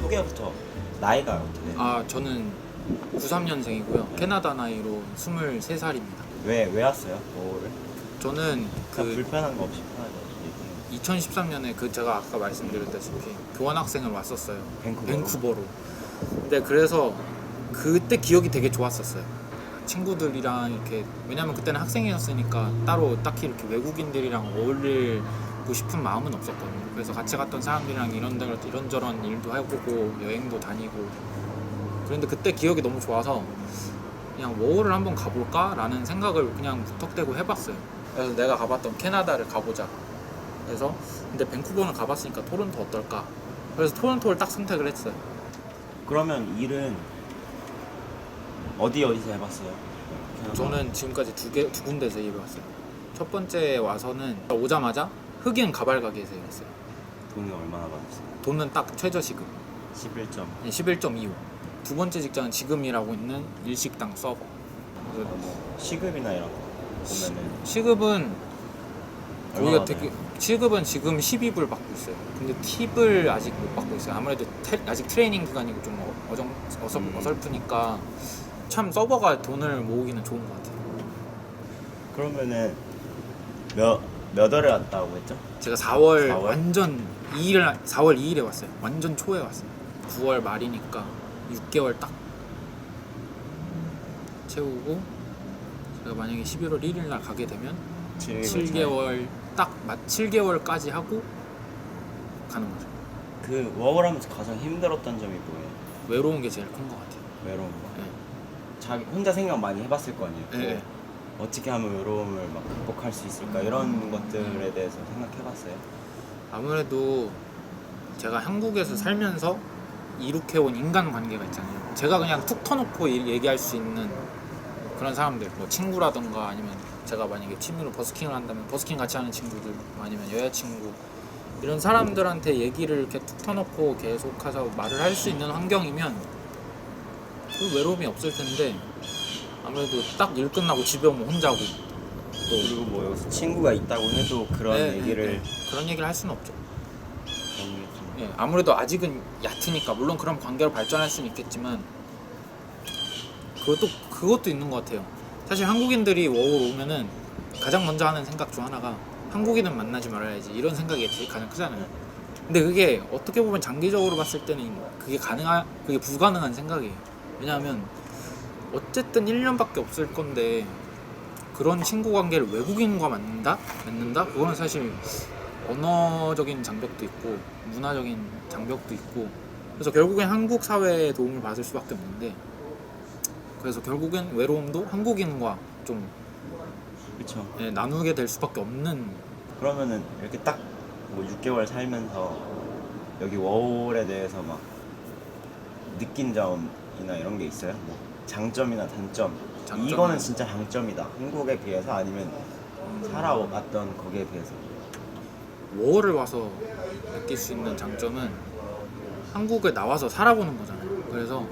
소개부터 나이가 어떻게 돼요? 아 저는 93년생이고요. 캐나다 나이로 23살입니다. 왜, 왜 왔어요? 뭐를? 저는 그 그 불편한 거 없이 편하게 얘기해요 2013년에 그 제가 아까 말씀드렸다시피 교환학생을 왔었어요. 밴쿠버로? 밴쿠버로. 근데 그래서 그때 기억이 되게 좋았었어요. 친구들이랑 이렇게 왜냐면 그때는 학생이었으니까 따로 딱히 이렇게 외국인들이랑 어울 리고 싶은 마음은 없었거든요. 그래서 같이 갔던 사람들이랑 이런저런 이런저런 일도 해보고 여행도 다니고 그런데 그때 기억이 너무 좋아서 그냥 워홀을 한번 가볼까라는 생각을 그냥 무턱대고 해봤어요. 그래서 내가 가봤던 캐나다를 가보자. 그래서 근데 밴쿠버는 가봤으니까 토론토 어떨까? 그래서 토론토를 딱 선택을 했어요. 그러면 일은 어디 어디서 해봤어요? 저는 지금까지 두 개 두 군데서 일해봤어요. 첫 번째 와서는 오자마자 흑인 가발 가게에서 일했어요. 돈은 얼마나 받았어요? 돈은 딱 최저 시급 11점 11.25. 두 번째 직장은 지금 일하고 있는 일식당 서버. 그래서 뭐 시급이나 이런 거 보면은 시급은 얼마나 거기가 되게 시급은 지금 12불 받고 있어요. 근데 팁을 아직 못 받고 있어요. 아무래도 테- 아직 트레이닝 기간이고 좀 어- 어정 어설, 음. 어설프니까 참 서버가 돈을 모으기는 좋은 것 같아요. 그러면은 몇, 몇 월에 왔다고 했죠? 제가 4월, 4월? 완전 2일 4월 2일에 왔어요. 완전 초에 왔어요. 9월 말이니까 6개월 딱 채우고 제가 만약에 11월 1일 날 가게 되면 7개월 딱맞 7개월까지 하고 가는 거죠. 그 워홀하면서 가장 힘들었던 점이 뭐예요? 외로운 게 제일 큰 것 같아요. 외로운 거 네. 자기 혼자 생각 많이 해봤을 거 아니에요? 네. 뭐 어떻게 하면 외로움을 막 극복할 수 있을까 이런 것들에 대해서 생각해봤어요? 아무래도 제가 한국에서 살면서 이룩해온 인간관계가 있잖아요. 제가 그냥 툭 터놓고 이- 얘기할 수 있는 그런 사람들, 뭐 친구라던가 아니면 제가 만약에 취미로 버스킹을 한다면 버스킹 같이 하는 친구들, 뭐 아니면 여자친구 이런 사람들한테 얘기를 이렇게 툭 터놓고 계속해서 말을 할 수 있는 환경이면 그 외로움이 없을 텐데 아무래도 딱 일 끝나고 집에 오면 혼자고 또 그리고 뭐 여기서 친구가 있다고 해도 그런 네, 얘기를 네, 네. 그런 얘기를 할 수는 없죠. 그런 게 좀- 예, 아무래도 아직은 얕으니까 물론 그런 관계로 발전할 수는 있겠지만 그것도 그것도 있는 것 같아요. 사실 한국인들이 워홀 오면은 가장 먼저 하는 생각 중 하나가 한국인은 만나지 말아야지 이런 생각이 제일 가장 크잖아요. 근데 그게 어떻게 보면 장기적으로 봤을 때는 그게 가능한 그게 불가능한 생각이에요. 왜냐하면 어쨌든 1년밖에 없을 건데 그런 친구 관계를 외국인과 맺는다? 맺는다? 그거는 사실 언어적인 장벽도 있고 문화적인 장벽도 있고 그래서 결국엔 한국 사회의 도움을 받을 수밖에 없는데 그래서 결국엔 외로움도 한국인과 좀 그쵸 예, 나누게 될 수밖에 없는 그러면은 이렇게 딱 뭐 6개월 살면서 여기 워홀에 대해서 막 느낀 점이나 이런 게 있어요? 뭐 장점이나 단점. 장점은- 이거는 진짜 장점이다. 한국에 비해서 아니면 살아왔던 거기에 비해서. 워홀을 와서 느낄 수 있는 장점은 한국에 나와서 살아보는 거잖아요. 그래서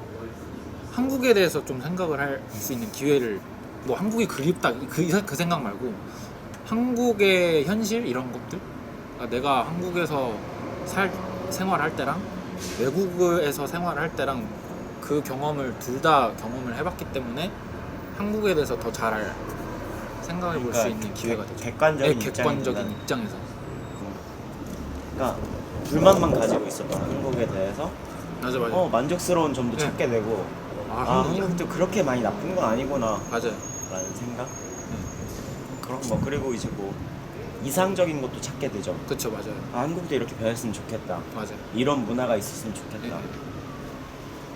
한국에 대해서 좀 생각을 할 수 있는 기회를 뭐 한국이 그립다 그, 그 생각 말고 한국의 현실 이런 것들? 그러니까 내가 한국에서 살 생활할 때랑 외국에서 생활할 때랑 그 경험을 둘 다 경험을 해봤기 때문에 한국에 대해서 더 잘 생각해 볼수 있는 기회가 되죠. 그러니까 객관적인 네, 객관적인 입장에서 그러니까 불만만 가지고 있었던 한국에 대해서 맞아 맞아. 어 만족스러운 점도 네. 찾게 되고 아, 아 한국이 한국도 그렇게 많이 나쁜 건 아니구나 맞아요. 라는 생각 그런 거 그리고 이제 뭐 이상적인 것도 찾게 되죠 그쵸 맞아요. 아, 한국도 이렇게 변했으면 좋겠다 맞아요. 이런 문화가 있었으면 좋겠다 네.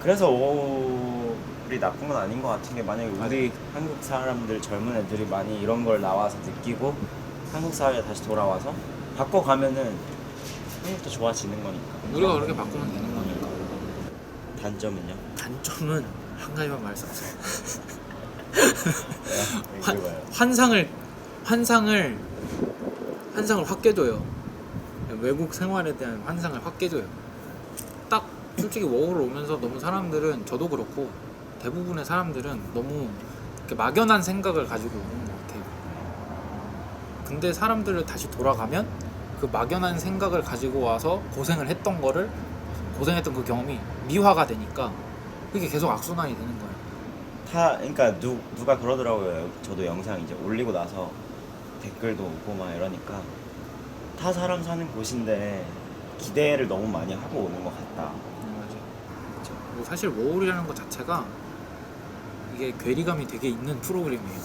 그래서 워홀이 나쁜 건 아닌 것 같은 게 만약에 우리 한국 사람들 젊은 애들이 많이 이런 걸 나와서 느끼고 한국 사회에 다시 돌아와서 바꿔가면은 한국도 좋아지는 거니까 우리가 그렇게 바꾸면 되는 거니까. 단점은요? 단점은 한 가지만 말씀하세요. 네, 이거요 환상을 환상을 환상을 확 깨줘요. 외국 생활에 대한 환상을 확 깨줘요. 딱 솔직히 워홀 오면서 너무 사람들은 저도 그렇고 대부분의 사람들은 너무 이렇게 막연한 생각을 가지고 오는 것 같아요. 근데 사람들을 다시 돌아가면 그 막연한 생각을 가지고 와서 고생을 했던 거를 고생했던 그 경험이 미화가 되니까 그게 계속 악순환이 되는 거예요. 타 그러니까 누 누가 그러더라고요. 저도 영상 이제 올리고 나서 댓글도 오고 막 이러니까 타 사람 사는 곳인데 기대를 너무 많이 하고 오는 것 같다. 그쵸. 뭐 사실 워홀이라는 것 자체가 이게 괴리감이 되게 있는 프로그램이에요.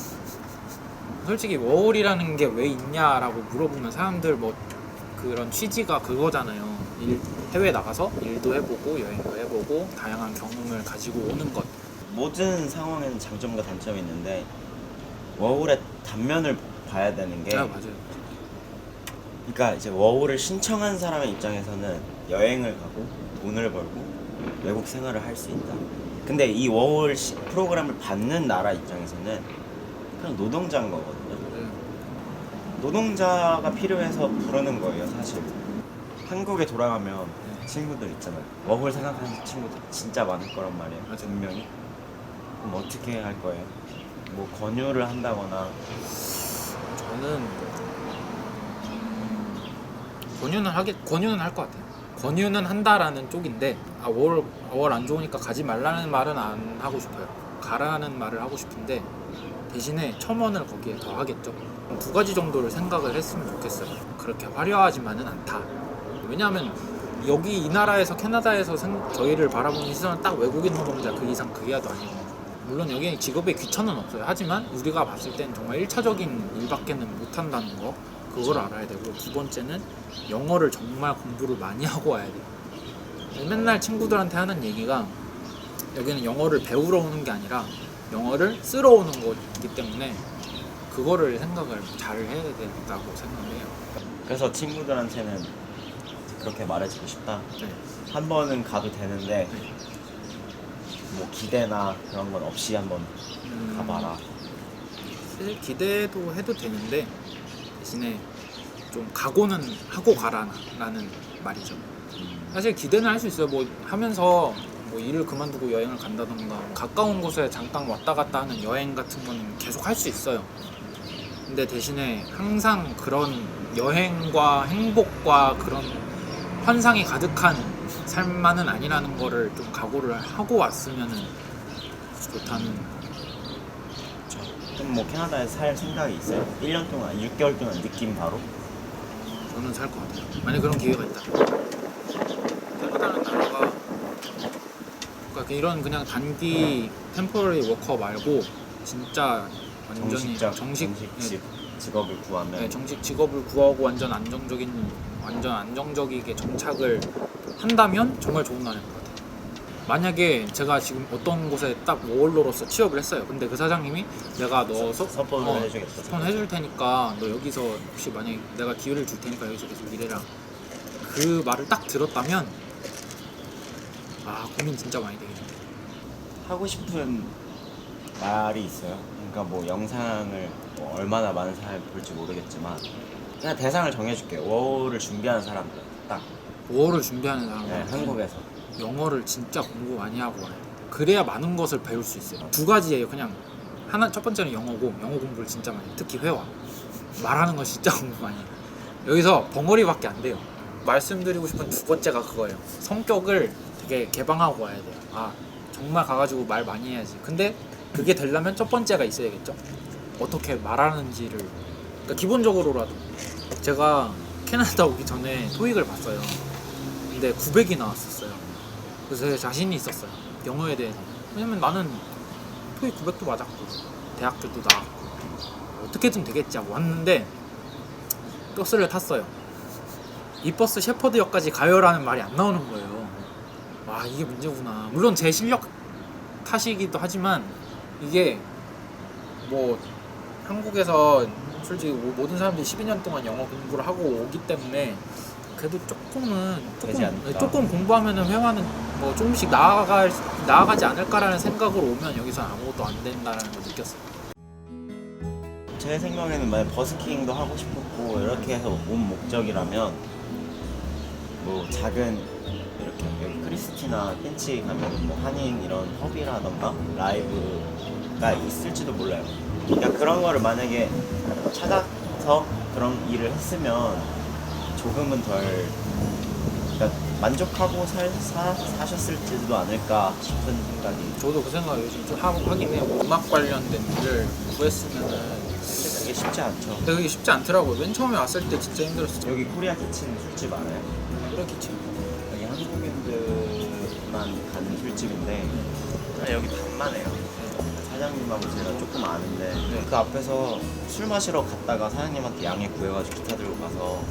솔직히 워홀이라는 게 왜 있냐라고 물어보면 사람들 뭐 그런 취지가 그거잖아요. 일, 해외 나가서 일도 해보고 여행도 해보고 다양한 경험을 가지고 오는 것. 모든 상황에는 장점과 단점이 있는데 워홀의 단면을 봐야 되는 게 아 맞아요. 그러니까 이제 워홀을 신청한 사람의 입장에서는 여행을 가고 돈을 벌고 외국 생활을 할 수 있다. 근데 이 워홀 시- 프로그램을 받는 나라 입장에서는 그냥 노동자인 거거든요. 맞아요. 노동자가 필요해서 부르는 거예요, 사실. 한국에 돌아가면 친구들 있잖아요. 워홀 생각하는 친구들 진짜 많을 거란 말이에요. 맞아요. 분명히. 그럼 어떻게 할 거예요? 뭐 권유를 한다거나 저는 권유는 하겠 권유는 할 것 같아요. 권유는 한다라는 쪽인데 아 월 월 안 좋으니까 가지 말라는 말은 안 하고 싶어요. 가라는 말을 하고 싶은데 대신에 첨언을 거기에 더 하겠죠. 두 가지 정도를 생각을 했으면 좋겠어요. 그렇게 화려하지만은 않다. 왜냐하면 여기 이 나라에서 캐나다에서 생- 저희를 바라보는 시선은 딱 외국인 노동자 그 이상 그 이하도 아니고 물론 여기는 직업에 귀천은 없어요. 하지만 우리가 봤을 땐 정말 1차적인 일밖에는 못한다는 거 그걸 알아야 되고 두 번째는 영어를 정말 공부를 많이 하고 와야 돼요. 맨날 친구들한테 하는 얘기가 여기는 영어를 배우러 오는 게 아니라 영어를 쓰러 오는 거기 때문에 그거를 생각을 잘 해야 된다고 생각해요. 그래서 친구들한테는 그렇게 말해주고 싶다. 네. 한 번은 가도 되는데 뭐 기대나 그런 건 없이 한번 음, 가봐라. 사실 기대도 해도 되는데 대신에 좀 각오는 하고 가라라는 말이죠. 사실 기대는 할 수 있어요. 뭐 하면서 뭐 일을 그만두고 여행을 간다던가 가까운 곳에 잠깐 왔다 갔다 하는 여행 같은 거는 계속 할 수 있어요. 근데 대신에 항상 그런 여행과 행복과 그런 환상이 가득한 삶만은 아니라는 거를 좀 각오를 하고 왔으면은 좋다는 그럼 뭐 캐나다에 살 생각이 있어요? 1년 동안, 6개월 동안 느낌 바로? 저는 살 것 같아요. 만약 그런 기회가 있다. 캐나다는 나라가 그러니까 이런 그냥 단기 템포러리 워커 말고 진짜 완전히 정식적, 정식 예, 직, 직업을 구하면 네, 정식 직업을 구하고 완전 안정적인 완전 안정적이게 정착을 한다면 정말 좋은 나라인 것 같아요. 만약에 제가 지금 어떤 곳에 딱 워홀러로서 취업을 했어요. 근데 그 사장님이 내가 넣어서 서포를 어, 해주겠다. 스폰 해줄 테니까 너 여기서 혹시 만약에 내가 기회를 줄 테니까 여기서 계속 일해라. 그 말을 딱 들었다면 아 고민 진짜 많이 되겠네. 하고 싶은 말이 있어요. 그러니까 뭐 영상을 뭐 얼마나 많은 사람이 볼지 모르겠지만 그냥 대상을 정해줄게요. 워홀을 준비하는 사람들 딱 5월을 준비하는 사람은 네, 한국에서 영어를 진짜 공부 많이 하고 와야 돼. 그래야 많은 것을 배울 수 있어요. 두 가지예요. 그냥 하나 첫 번째는 영어고 영어 공부를 진짜 많이. 해요. 특히 회화. 말하는 거 진짜 공부 많이. 해요. 여기서 벙어리밖에 안 돼요. 말씀드리고 싶은 두 번째가 그거예요. 성격을 되게 개방하고 와야 돼요. 아 정말 가가지고 말 많이 해야지. 근데 그게 되려면 첫 번째가 있어야겠죠. 어떻게 말하는지를. 그러니까 기본적으로라도 제가 캐나다 오기 전에 토익을 봤어요. 근데 900이 나왔었어요. 그래서 되게 자신이 있었어요. 영어에 대해서. 왜냐면 나는 토익 900도 맞았고 대학교도 나왔고 어떻게든 되겠지 하고 왔는데 버스를 탔어요. 이 버스 셰퍼드역까지 가요라는 말이 안 나오는 거예요. 와 이게 문제구나. 물론 제 실력 탓이기도 하지만 이게 뭐 한국에서 솔직히 뭐 모든 사람들이 12년 동안 영어 공부를 하고 오기 때문에 그래도 조금은 조금, 않을까. 조금 공부하면은 회화는 뭐 조금씩 나아갈 나아가지 않을까라는 생각으로 오면 여기서 아무것도 안 된다라는 걸 느꼈어요. 제 생각에는 만약 버스킹도 하고 싶었고 이렇게 해서 온 목적이라면 뭐 작은 이렇게 여기 크리스티나 핀치 가면 뭐 한인 이런 펍이라던가 라이브가 있을지도 몰라요. 그러니까 그런 거를 만약에 찾아서 그런 일을 했으면 조금은 덜 그러니까 만족하고 살, 사, 사셨을지도 않을까 싶은 생각이 저도 그 생각 요즘 좀 하고 하긴 해요. 뭐 음악 관련된 일을 구했으면은 그게 쉽지 않죠. 근데 그게 쉽지 않더라고요. 맨 처음에 왔을 때 진짜 힘들었어요. 여기 코리아 키친 술집 알아요? 그렇겠지. 한국인들만 가는 술집인데 그냥 여기 반만 해요. 사장님하고 제가 조금 아는데 네. 그 앞에서 술 마시러 갔다가 사장님한테 양해 구해가지고 기타 들고 가서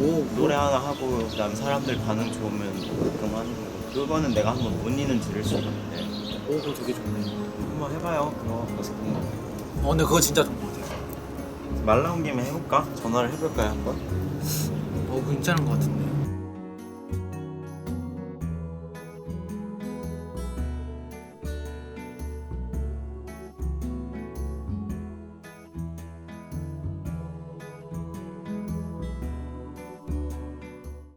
오 노래 하나 하고 그다음에 사람들 반응 좋으면 가끔 하는 거고 그거는 내가 한번 문의는 드릴 수 있는데 오 그거 되게 좋네. 한번 해봐요 그거 버스킹 어 근데 그거 진짜 좋은 것 같아요. 말 나온 김에 해볼까? 전화를 해볼까요 한번? 어 괜찮은 것 같은데.